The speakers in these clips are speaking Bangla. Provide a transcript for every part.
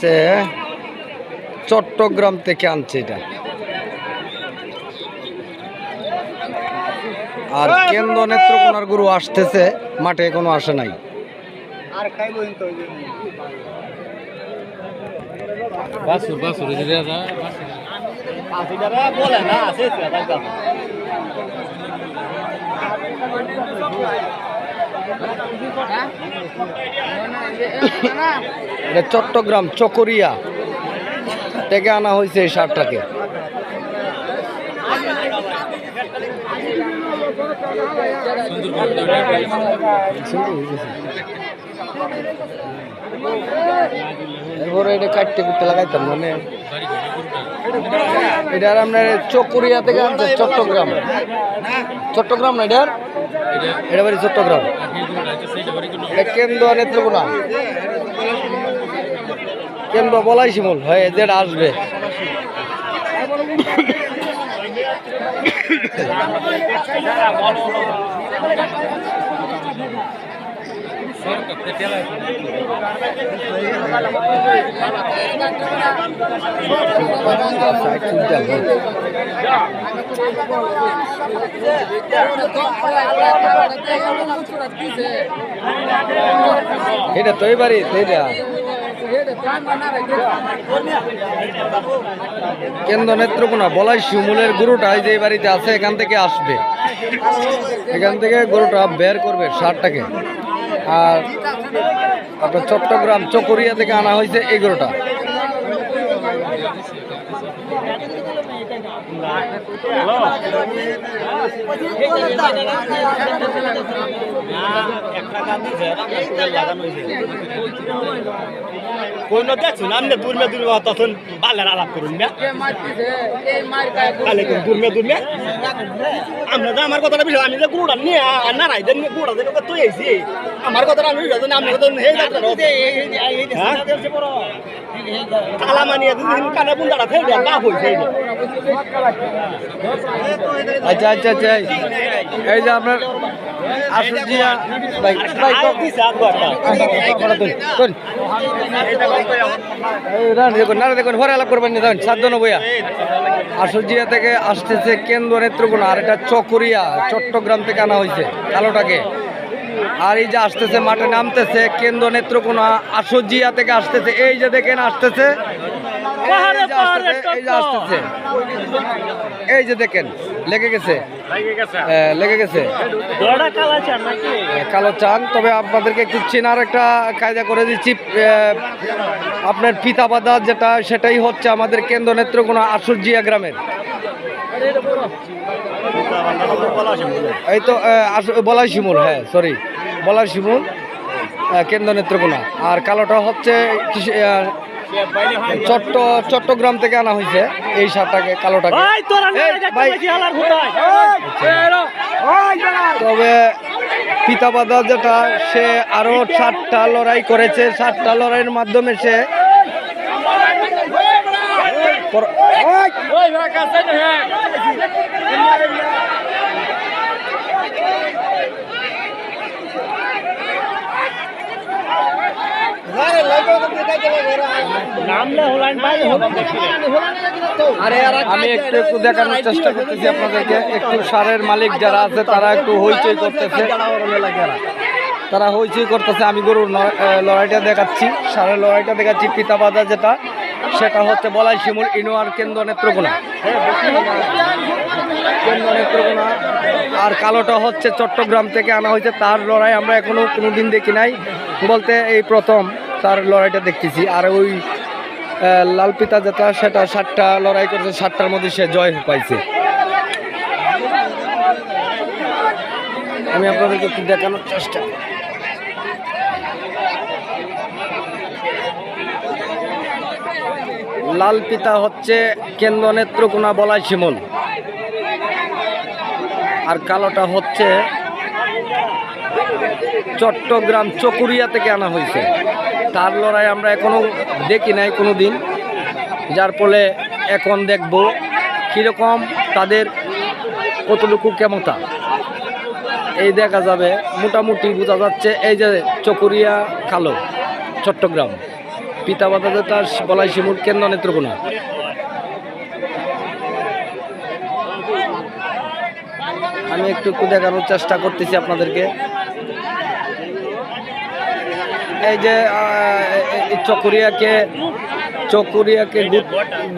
যাচ্ছে চট্টগ্রাম থেকে আনছে এটা। আর কেন্দ্র নেত্রকোনার গুরু আসতেছে মাঠে এখনও আসে নাই। বলে না এটা চট্টগ্রাম চকরিয়া। থেকে আনা হয়েছে এই সারটাকে। এরপরে এটা কাটতে কুটতে লাগাইতাম মানে চট্টগ্রাম। চট্টগ্রাম চট্টগ্রাম। কেন্দ্র কেন্দ্র আসবে। এটা তো এবারই এটা কেন্দ্র নেত্রকোনা বলাই শিমুলের গরুটা যে বাড়িতে আছে, এখান থেকে আসবে। এখান থেকে গরুটা বের করবে সারটাকে। আর আপনার চট্টগ্রাম চকরিয়া থেকে আনা হয়েছে এই গরুটা কোন দেখছ না আমনে দূর মে দূর তখন বালের আলাপ করুন না কালে কোন দূর মে দূর মে আমরা তো আমার কথাটা বিষয় আমি যে গুড়া নিয়ে আর না রাইদের নিয়ে গুড়া যেন তুই আইছি আমার কথাটা আমি বিষয় আমি কথা হে কালা মানিয়ে দুদিন কানে বুন্দাটা ফেলে লাভ হয়েছে আচ্ছা আচ্ছা আচ্ছা। এই- যে আপনার থেকে আসতেছে কেন্দ্র নেত্রকোনা, আর এটা চকরিয়া, চট্টগ্রাম থেকে আনা হয়েছে কালোটাকে। আর এই যে আসতেছে, মাঠে নামতেছে কেন্দ্র নেত্রকোনা আসুজিয়া থেকে আসতেছে। এই যে দেখেন, আসতেছে। এই যে দেখেন লেগে গেছে। হ্যাঁ, লেগে গেছে। হ্যাঁ, কালো চান। তবে আপনাদেরকে একটু চেনার একটা কায়দা করে দিচ্ছি। আপনার পিতা বাদা যেটা সেটাই হচ্ছে আমাদের কেন্দ্র নেত্রকোনা আসুরজিয়া গ্রামের। এই তো বলাই শিমুল হ্যাঁ সরি বলাই শিমুল কেন্দ্র নেত্রকোনা। আর কালোটা হচ্ছে চট্ট চট্টগ্রাম থেকে আনা হয়েছে এই সারটাকে কালোটাকে তবে পিতাবাদা যেটা সে আরও সাতটা লড়াই করেছে সাতটা লড়াইয়ের মাধ্যমে সে আমি একটু একটু দেখানোর চেষ্টা করতেছি আপনাদেরকে। একটু সারের মালিক যারা আছে তারা একটু হইচই করতেছে। তারা হইচই করতেছে আমি গরুর লড়াইটা দেখাচ্ছি। সারের লড়াইটা দেখাচ্ছি পিতাবাদা যেটা সেটা হচ্ছে বলাই শিমুল ইনোয়ার কেন্দ্র নেত্রকোনা। কেন্দ্র নেত্রকোনা। আর কালোটা হচ্ছে চট্টগ্রাম থেকে আনা হয়েছে। তার লড়াই আমরা এখনও কোনোদিন দেখি নাই। বলতে এই প্রথম। তার লড়াইটা দেখতেছি। আর ওই লাল পিতা যেটা, সেটা সাতটা লড়াই করেছে, সাতটার মধ্যে সে জয় পাইছে। আমি আপনাদেরকে একটু দেখানোর চেষ্টা। লাল পিতা হচ্ছে কেন্দ্র নেত্রকোনা বলাই শিমল। আর কালোটা হচ্ছে চট্টগ্রাম চকুরিয়া থেকে আনা হয়েছে। তার লড়াই আমরা এখনও দেখি নাই কোনো দিন যার ফলে এখন দেখব কীরকম তাদের কতটুকু ক্ষমতা। এই দেখা যাবে, মোটামুটি বোঝা যাচ্ছে এই যে চকুরিয়া কালো, চট্টগ্রাম। পিতা পিতামাতা তার বলাই শিমুর কেন্দ্র নেত্রকোনা। আমি একটু একটু দেখানোর চেষ্টা করতেছি আপনাদেরকে। এই যে চকরিয়াকে চকরিয়াকে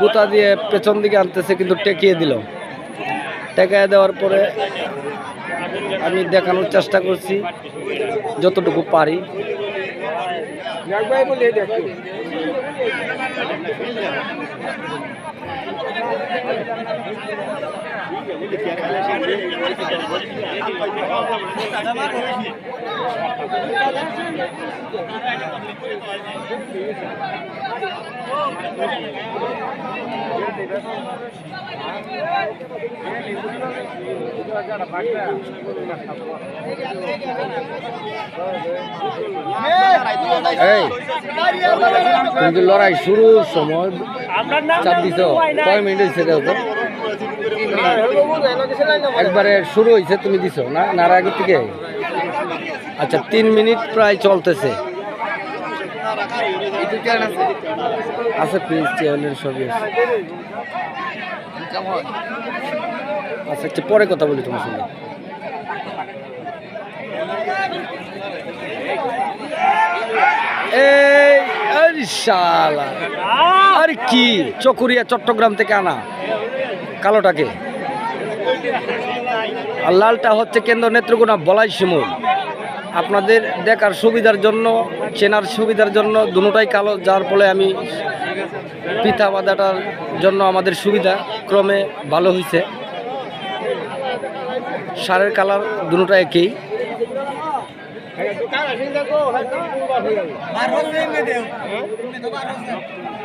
গুতা দিয়ে পেছন দিকে আনতেছে, কিন্তু টেকিয়ে দিল। টেকায় দেওয়ার পরে আমি দেখানোর চেষ্টা করছি, যতটুকু পারি। লড়াই শুরুর সময় চাপ দিছ? কয় মিনিট হয়েছে দেও তো একবারে শুরু হয়েছে, তুমি দিছো না? নার আগে থেকে? আচ্ছা তিন মিনিট প্রায় চলতেছে। আছে প্লিজ চেয়ারের ছবি আছে। আচ্ছা আচ্ছা পরে কথা বলি তোমার সঙ্গে। এই আরে শালা। আরে কি? চকুরিয়া, চট্টগ্রাম থেকে আনা। কালোটাকে। আর লালটা হচ্ছে কেন্দ্র নেত্রকোনা বলাই শিমুল। আপনাদের দেখার সুবিধার জন্য, চেনার সুবিধার জন্য দুটোটাই কালো, যার ফলে আমি পিঠা বাঁধাটার জন্য আমাদের সুবিধা ক্রমে ভালো হয়েছে সারের কালার দুটোটা একই।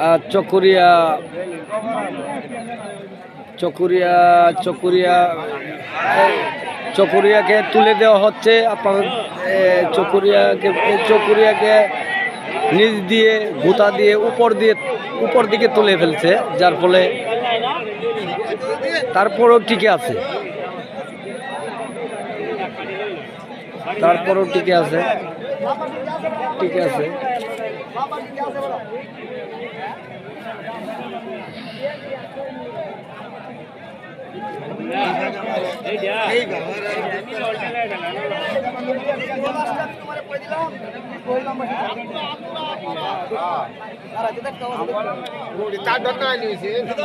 আহ, চকরিয়া চকুরিয়া চকুরিয়া এই চকুরিয়াকে তুলে দেওয়া হচ্ছে। আপনার চকুরিয়াকে চকুরিয়াকে নিচ দিয়ে, গুতা দিয়ে, উপর দিয়ে, উপর দিকে তুলে ফেলছে, যার ফলে তারপরও টিকে আছে। তারপরও টিকে আছে। ঠিক আছে।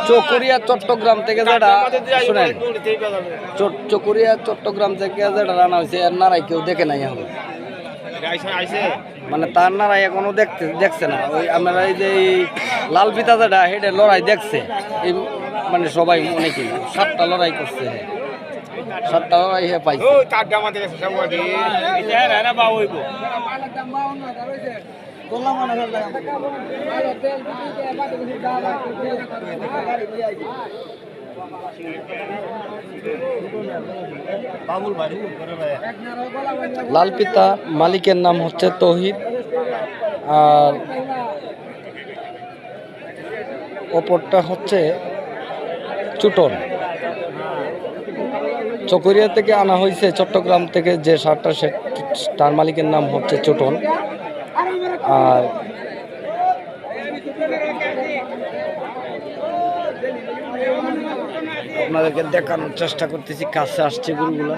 চকুরিয়া চট্টগ্রাম থেকে যেটা শুনেন চকুরিয়া চট্টগ্রাম থেকে যেটা রান্না হয়েছে, এর নারাই কেউ দেখে নাই এখন। মানে তার নারাই এখনও দেখতে দেখছে না। ওই আমরা এই যে লাল পিতা যেটা হেডে লড়াই দেখছে। এই মানে সবাই অনেকেই সাতটা লড়াই করছে। সাতটা লড়াই পাইছে। লাল পিতা মালিকের নাম হচ্ছে তৌহিদ আর ওপরটা হচ্ছে চুটন। চকরিয়া থেকে আনা হয়েছে চট্টগ্রাম থেকে যে সারটা সে তার মালিকের নাম হচ্ছে চুটন। আর আপনাদেরকে দেখানোর চেষ্টা করতেছি, কাছে আসছে গরুগুলা।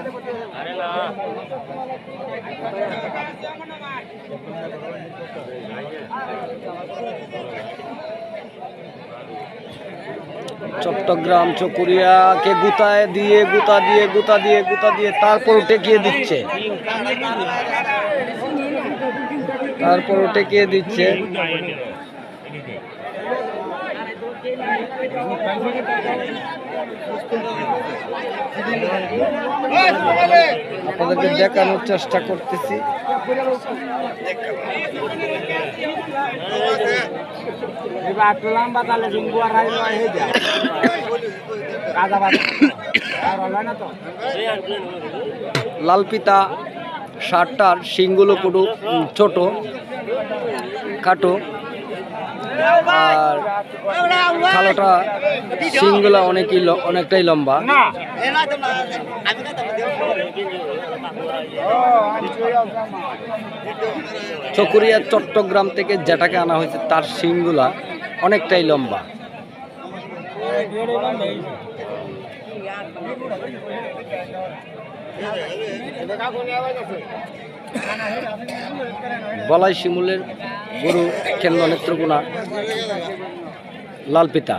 চট্টগ্রাম, চকুরিয়াকে গুতায় দিয়ে, গুতা দিয়ে গুতা দিয়ে গুতা দিয়ে তারপর টেকিয়ে দিচ্ছে। তারপর টেকিয়ে দিচ্ছে। আপনাদেরকে দেখানোর চেষ্টা করতেছি। লালপিতা শার্টটার শিংগুলো কুটু ছোট খাটো। আর কালোটা শিংগুলো অনেকই অনেকটাই লম্বা। চকুরিয়া, চট্টগ্রাম থেকে যেটাকে আনা হয়েছে, তার শিংগুলা অনেকটাই লম্বা। বলাই শিমুলের গুরু কেন্দ্র নেত্রকোনা লালপিতা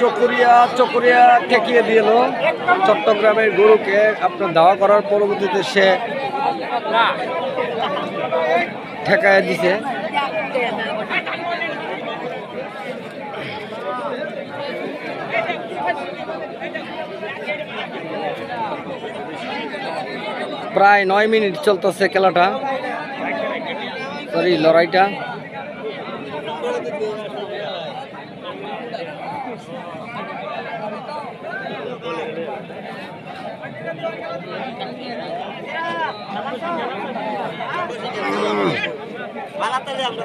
চকরিয়া চকরিয়া ঠেকিয়ে দিল চট্টগ্রামের গরুকে আপনার দাওয়া করার পরবর্তীতে সে ঠেকায় দিছে। প্রায় নয় মিনিট চলতেছে খেলাটা। সরি লড়াইটা। আমরা।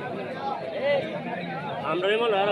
মনে হয়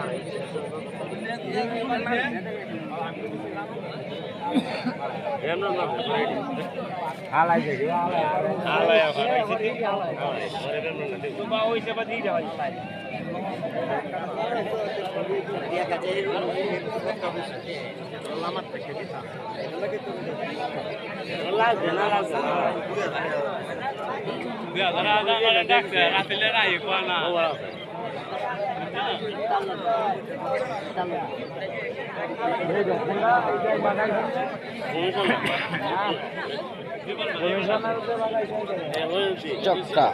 Biar, ada halo, halo, halo, halo, halo, halo চক্কা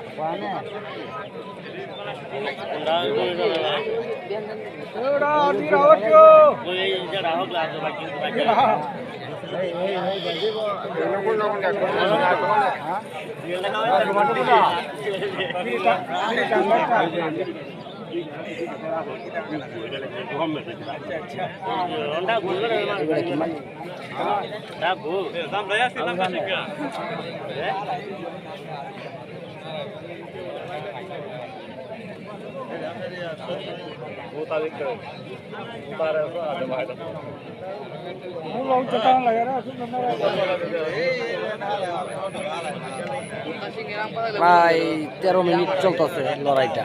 প্রায় তেরো মিনিট চলতেছে লড়াইটা।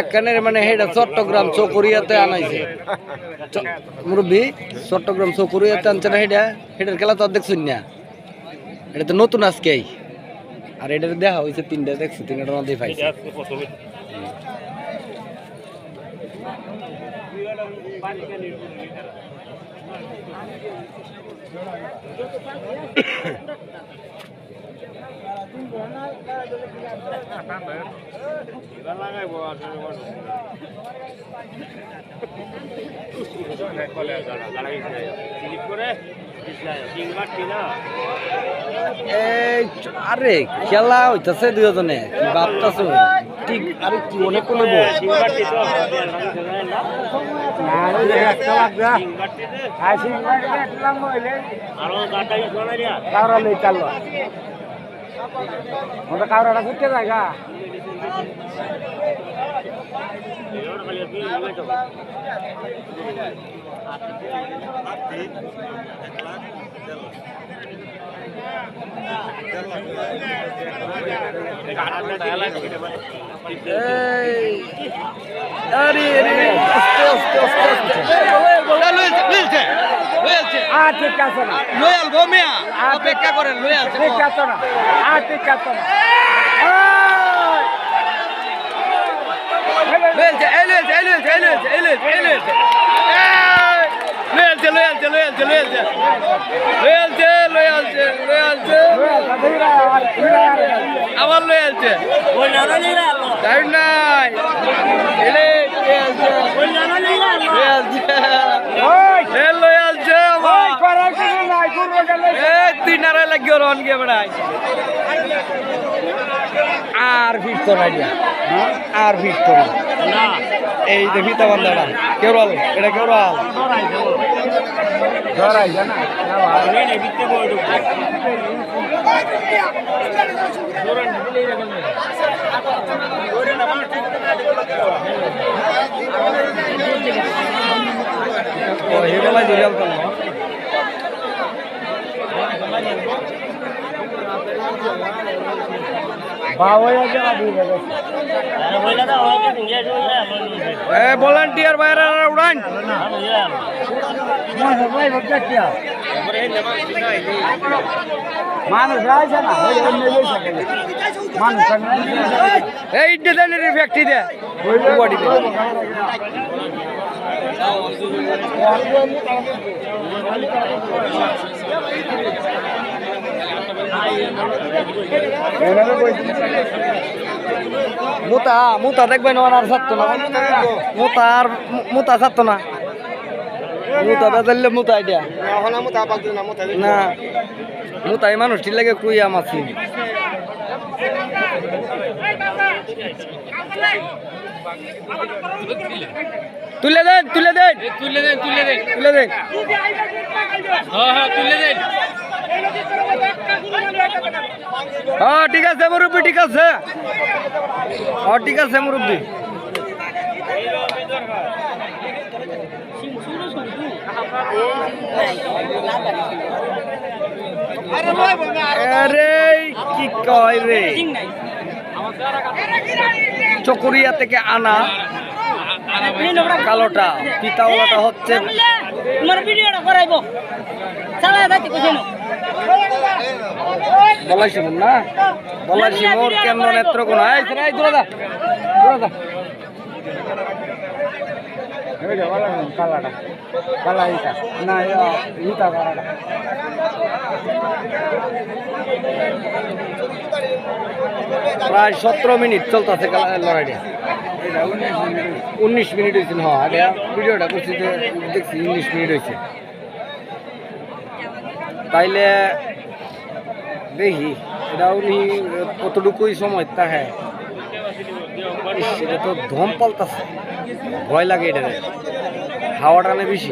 একখানের মানে হেটা চট্টগ্রাম চকরিয়াতে আনাইছে। মুরব্বী, চট্টগ্রাম চকরিয়াতে আনছে না হেটা হেটার খেলা তো আর দেখছুন না। এটা তো নতুন আজকেই আর এটার দেখা হয়েছে তিনটা দেখছি তিনটার মধ্যেই পাইছে। আরে খেলা হইতাছে দুজনে ভাবতাছো ঠিক আরে কি অনেক কোন কাউরাটা ঘুরতে জায়গা এই আরে আরে আস্তে আস্তে আস্তে আস্তে আর ঠিক আছে না লয়াল গোমিয়া অপেক্ষা করেন লয়ে আছে ঠিক আছে না আর ঠিক আছে না লয়েছে এই লয়েছে এই লয়েছে এই লয়েছে এই লয়েছে এই লয়েছে লয়েছে লয়েছে লয়েছে লয়েছে লয়েছে লয়েছে লয়েছে আবার লয়েছে টাইম নাই এলে লয়েছে লয়েছে এ লয়েছে আমার এ তিন আড়াই লাগিও রন গিয়ে বেড়াই আর ফিট তো নাই আর ফিট তো না। এই যে ফিতা বান্ধাটা কেউ রল এটা কেউ রল ও হেবেলা জুড়িয়াল তো ভলান্টিয়ার বাইরে উড়ান। এই ডিজাইনের ফ্যাক্টরি দে। গুয়াহাটিতে মুতা মুতা দেখবেন আর ছাড়তো না। মুতা আর মুতা ছাড়তো না। মুতা বেজাল্লে মুতা এটা। না মুতাই মানুষ ঠিক লাগে কুইয়া মাছি তুলে দেন তুলে দেন। তুলে দেন তুলে দেন। তুলে দেন। হ্যাঁ হ্যাঁ তুলে দেন। হ্যাঁ ঠিক আছে মুরব্বী ঠিক আছে। হ্যাঁ ঠিক আছে মুরব্বী। আরে কি কয় রে? চকরিয়া থেকে আনা কালোটা পিতাওয়ালাটা হচ্ছে তোমার ভিডিওটা করাইব। চালা যাইতে কইছেন বলাই শিমুর না? বলাই শিমুর কেন্দ্র নেত্রকোনা? এই এই দূরে যা দূরে যা। কালাটা। প্রায় সতেরো মিনিট চলতেছে লড়াইটা। উনিশ মিনিট হয়েছিল হ্যাঁ এটা ভিডিওটা করছি যে দেখছি উনিশ মিনিট হয়েছে। তাইলে দেখি, এটা উনি কতটুকুই সময় তাহে? এটা তো ধম পাল্টাছে ভয় লাগে এটা হাওয়া টানে বেশি।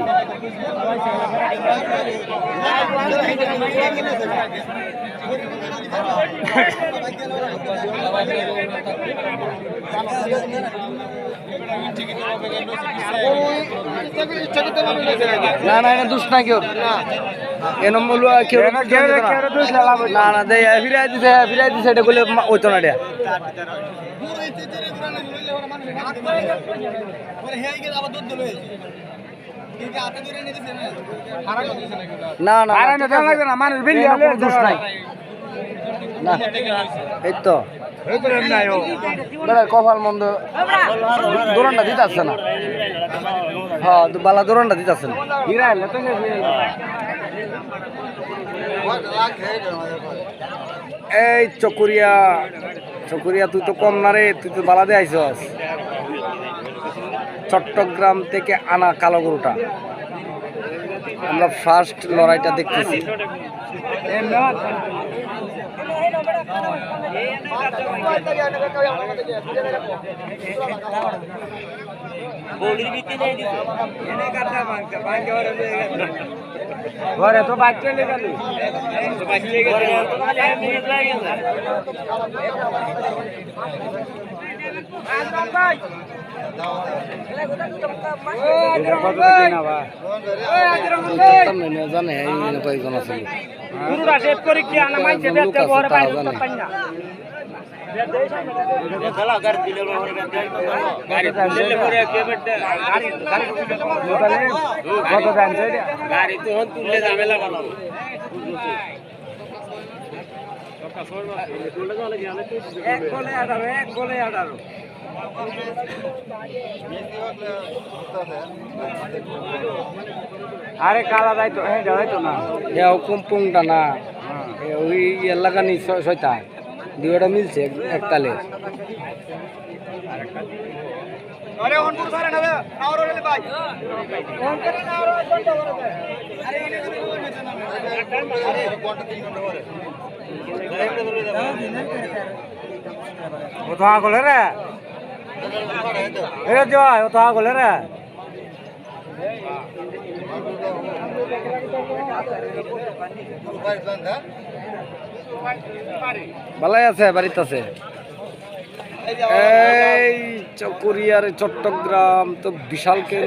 না না এটা দুষ না কেউ। না। না ফিরাই দিছে ফিরাই দিছে এটা বলে ওইতো না এটা। না না মানুষ দোষ নাই। না এই তো। কপাল মন্দ। দোরানটা দিতে আসছে না। হ্যাঁ বালা দোরানটা দিতে আসছে না। এই চকুরিয়া চকুরিয়া তুই তো কম না রে তুই তো বালাদে আইসস চট্টগ্রাম থেকে আনা কালো গরুটা। আমরা ফার্স্ট লড়াইটা দেখতেছি। ঘরে তো বাচ্চা জানে কয়েকজন আছে গাড়ি তো তুললে ঝামেলা বানাবো এক গোলে আঠারো এক গোলে আঠারো আরে কালা যাইতো হ্যাঁ যাইতো না। এ কুম্পুংটা না এ ওই এলাকানি ছয়টা। দুইটা মিলছে এক- এক তালে আরে অন পুরো সারা না আওর রে ভাই ও রে। রে। ভালাই আছে বাড়িতে আছে। এই চকুরিয়ার চট্টগ্রাম তো বিশাল কেন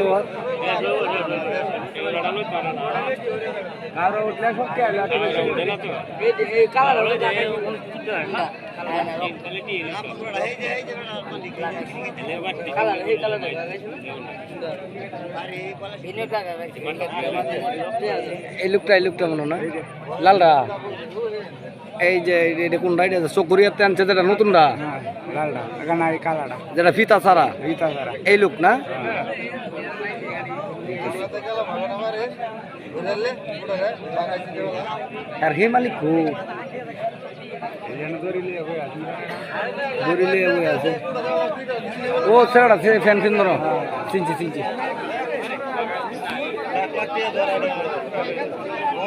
এই লোকটা এই লোকটা মনে না? লালরা এই যে এটা কোনটা এটা চকুরিয়াতে আনছে যেটা নতুনটা এখানে যেটা ফিতা ছাড়া। এইটা তারা এই লোক না? আর হে মালিক খুব ধরিলে বই আছে। ও ছেড়া সে ফ্যান ফিন ধরো। চিনছি চিনছি।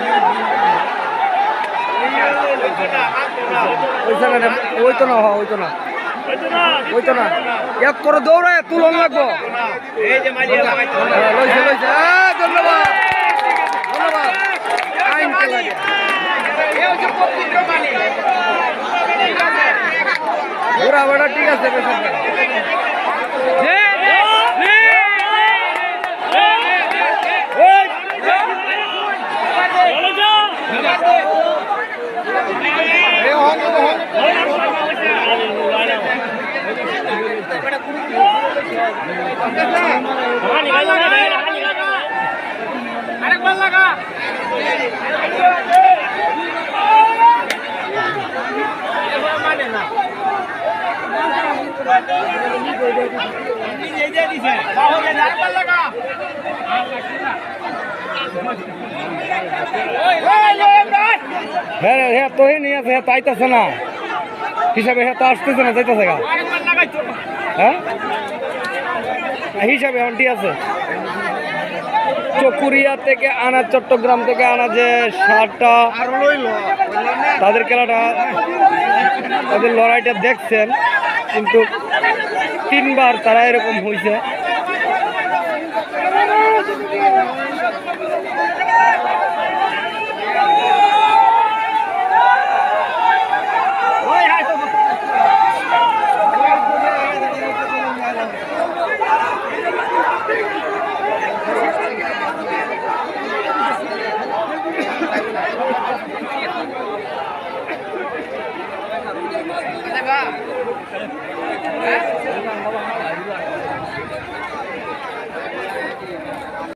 লয়েছে ওই জায়গাটা ওই তো না ওই তো না ওই তো না এক করে দৌড়ায় তুলন ঠিক আছে আরেকবার লাগা মানে না নিজে দিয়ে দিছে আরেকবার লাগা হ্যাঁ হ্যাঁ তো নিয়ে আছে হ্যাঁ তাইতেছে না। হিসাবে হ্যাঁ তো আসতেছে না, যাইতেছে গা। হ্যাঁ? হিসাবে ঠিক আছে। চকুরিয়া থেকে আনা, চট্টগ্রাম থেকে আনা যে সারটা তাদের খেলাটা, তাদের লড়াইটা দেখছেন, কিন্তু তিনবার তারা এরকম হয়েছে Cá sắn.